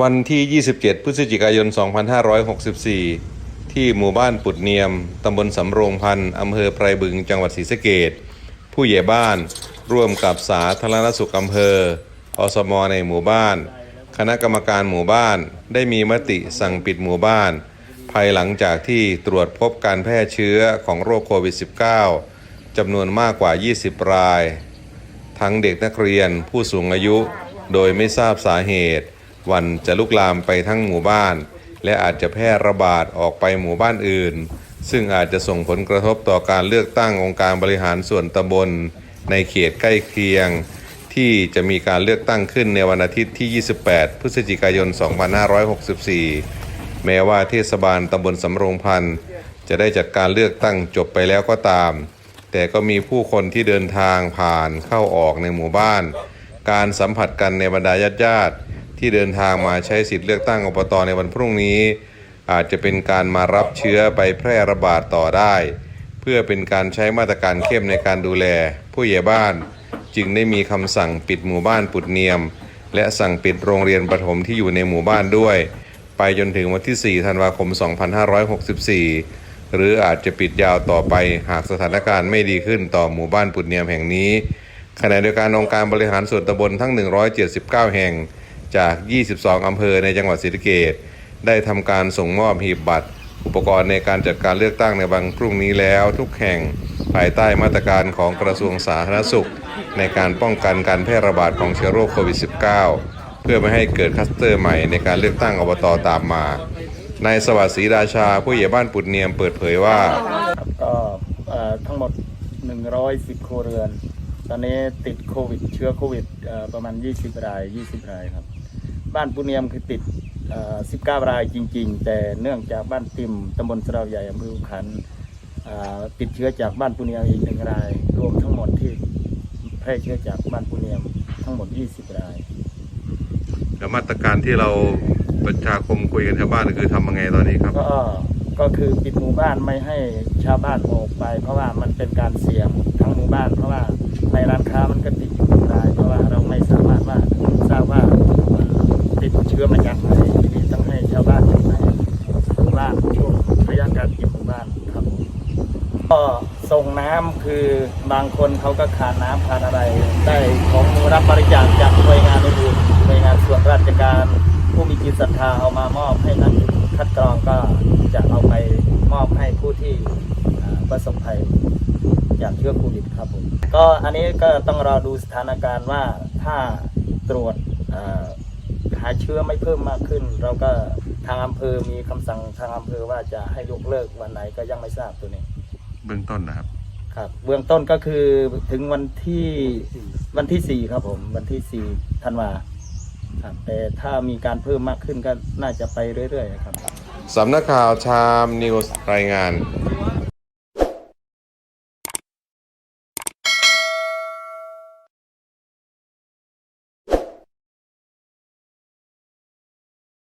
วันที่ 27 พฤศจิกายน 2564 ที่หมู่บ้านปุดเนียม ตำบลสำโรงพันธ์อำเภอไพรบึง จังหวัดศรีสะเกดผู้ใหญ่บ้านร่วมกับสาธารณสุขอำเภอ อสมในหมู่บ้าน คณะกรรมการหมู่บ้านได้มีมติสั่งปิดหมู่บ้าน ภายหลังจากที่ตรวจพบการแพร่เชื้อของโรคโควิด -19 จำนวนมากกว่า 20 ราย ทั้งเด็กนักเรียนผู้สูงอายุ โดยไม่ทราบสาเหตุ วันจะลุกลามไปทั้งหมู่บ้าน และอาจจะแพร่ระบาดออกไปหมู่บ้านอื่น ซึ่งอาจจะส่งผลกระทบต่อการเลือกตั้งองค์การบริหารส่วนตำบล ในเขตใกล้เคียง ที่จะมีการเลือกตั้งขึ้นในวันอาทิตย์ที่ 28 พฤศจิกายน 2564 แม้ว่าเทศบาลตำบลสำโรงพันธ์จะได้จัดการเลือกตั้งจบไปแล้วก็ตาม แต่ก็มีผู้คนที่เดินทางผ่านเข้าออกในหมู่บ้าน การสัมผัสกันในบรรดาญาติญาติ ที่เดินทางมาใช้สิทธิ์เลือกตั้งอบตในวันพรุ่งนี้ อาจจะเป็นการมารับเชื้อไปแพร่ระบาดต่อได้ เพื่อเป็นการใช้มาตรการเข้มในการดูแล ผู้ใหญ่บ้าน จึงได้มีคำสั่งปิดหมู่บ้านปุดเนียม และสั่งปิดโรงเรียนประถมที่อยู่ในหมู่บ้านด้วย ไปจนถึงวันที่ 4 ธันวาคม 2564 หรืออาจจะปิดยาวต่อไปหากสถานการณ์ไม่ดีขึ้นต่อหมู่บ้านปุดเนียมแห่งนี้ขณะเดียวกันองค์การบริหารส่วนตำบลทั้ง 179 แห่ง จาก 22 อำเภอในจังหวัดศรีสะเกษได้ทำการส่งมอบหีบบัตร อุปกรณ์ในการจัดการเลือกตั้งในวันพรุ่งนี้แล้วทุกแห่งภายใต้มาตรการของกระทรวงสาธารณสุข ในการป้องกันการแพร่ระบาดของเชื้อโรคโควิด -19 เพื่อไม่ให้เกิดคัสเตอร์ใหม่ในการเลือกตั้งอบตตามมานายสวัสดิ์ศรีราชาผู้ใหญ่บ้านปุดเนียมเปิดเผยว่าก็ทั้งหมด 110 ครัวเรือน ตอนนี้ติดโควิด เชื้อโควิดเอ่อประมาณ 20 ราย 20 รายครับ บ้านปุเนียมคือติดเอ่อ19 รายจริง ๆ แต่เนื่องจากบ้านติมตำบลสะเดาวใหญ่อำเภอขุขันธ์เอ่อติดเชื้อจากบ้านปุเนียมอีกหนึ่งราย รวมทั้งหมดที่แพร่เชื้อจากบ้านปุเนียมทั้งหมด 20 รายแล้วมาตรการที่เราประชาคมคุยกันชาวบ้านคือทำยังไงตอนนี้ครับก็ ก็คือปิดหมู่บ้านไม่ให้ชาวบ้านออกไป เพราะว่ามันเป็นการเสี่ยงทั้งหมู่บ้าน เพราะว่าในร้านค้ามันก็ติดอยู่ทุกราย เพราะว่าเราไม่สามารถว่าทราบว่าติดเชื้อมาจากไหนทีนี้ต้องให้ชาวบ้านอยู่ในหมู่บ้านช่วงระยะการปิดหมู่บ้านครับก็ส่งน้ำคือบางคนเขาก็ขาดน้ำขาดอะไร ได้ของรับบริจาคจากหน่วยงานอื่นหน่วยงานส่วนราชการ ผู้มีจิตศรัทธาเอามามอบให้นักคัดกรองก็จะเอาไปมอบให้ ผู้ที่อ่าประสบภัยจากเชื้อโควิดครับผมก็อันนี้ก็ต้องรอดูสถานการณ์ว่าถ้าตรวจอ่าหาเชื้อไม่เพิ่มมากขึ้น เราก็ทางอำเภอมีคำสั่งทางอำเภอว่าจะให้ยกเลิกวันไหนก็ยังไม่ทราบตัวนี้ เบื้องต้นนะครับครับ เบื้องต้นก็คือถึงวันที่วันที่สี่ครับผม วันที่สี่ธันวาครับแต่ถ้ามีการเพิ่มมากขึ้นก็น่าจะไปเรื่อยๆครับ สำนักข่าวชามนิวส์รายงาน